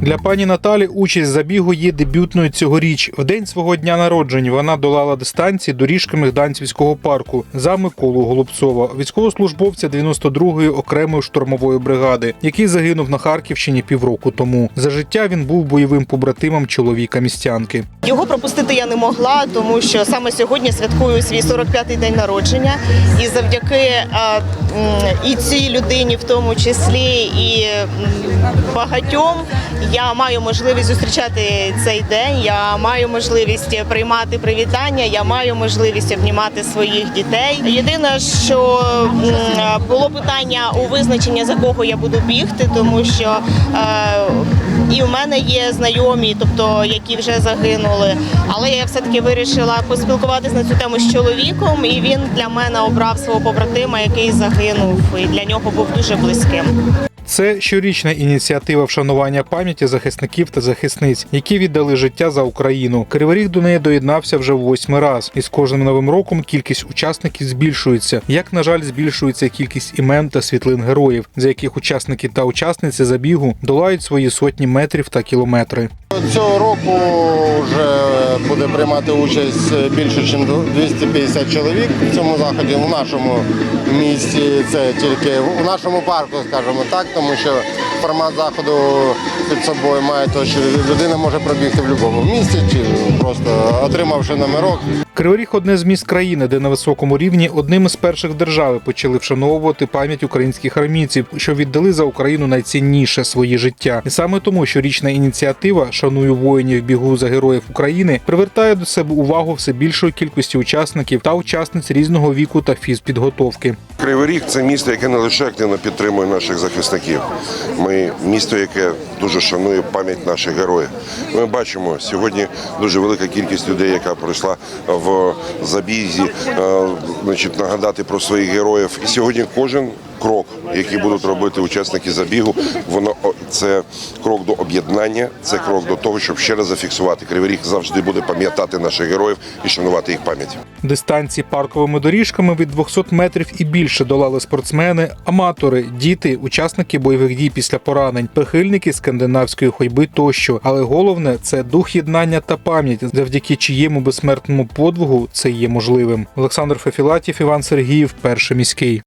Для пані Наталі участь забігу є дебютною цьогоріч. В день свого дня народження вона долала дистанції доріжками Гданцівського парку за Миколу Голубцова, військовослужбовця 92-ї окремої штурмової бригади, який загинув на Харківщині півроку тому. За життя він був бойовим побратимом чоловіка містянки. Його пропустити я не могла, тому що саме сьогодні святкую свій 45-й день народження, і завдяки а, і цій людині, в тому числі, і багатьом, я маю можливість зустрічати цей день. Я маю можливість приймати привітання. Я маю можливість обнімати своїх дітей. Єдине, що було питання у визначення за кого я буду бігти, тому що е, і в мене є знайомі, тобто які вже загинули. Але я все-таки вирішила поспілкуватися на цю тему з чоловіком, і він для мене обрав свого побратима, який загинув, і для нього був дуже близьким. Це щорічна ініціатива вшанування пам'яті захисників та захисниць, які віддали життя за Україну. Кривий Ріг до неї доєднався вже восьмий раз, і з кожним новим роком кількість учасників збільшується. Як на жаль, збільшується кількість імен та світлин героїв, за яких учасники та учасниці забігу долають свої сотні метрів та кілометри. Цього року вже буде приймати участь більше, ніж 250 чоловік в цьому заході. У нашому місті це тільки в нашому парку, скажімо так, тому що формат заходу під собою має те, що людина може пробігти в будь-якому місті, чи просто отримавши номерок. Кривий Ріг – одне з міст країни, де на високому рівні одним із перших держави почали вшановувати пам'ять українських армійців, що віддали за Україну найцінніше своє життя. І саме тому щорічна ініціатива Шаную воїнів бігу за героїв України привертає до себе увагу все більшої кількості учасників та учасниць різного віку та фізпідготовки. Кривий Ріг це місто, яке не лише активно підтримує наших захисників. Ми місто, яке дуже шанує пам'ять наших героїв. Ми бачимо сьогодні дуже велика кількість людей, яка пройшла в забізі, е, значить, нагадати про своїх героїв. І сьогодні кожен. Крок, який будуть робити учасники забігу, воно це крок до об'єднання, це крок до того, щоб ще раз зафіксувати. Кривий Ріг завжди буде пам'ятати наших героїв і шанувати їх пам'ять. Дистанції парковими доріжками від 200 метрів і більше долали спортсмени, аматори, діти, учасники бойових дій після поранень, прихильники скандинавської ходьби тощо. Але головне це дух єднання та пам'ять, завдяки чиєму безсмертному подвигу це є можливим. Олександр Фефілатів, Іван Сергіїв, перший міський.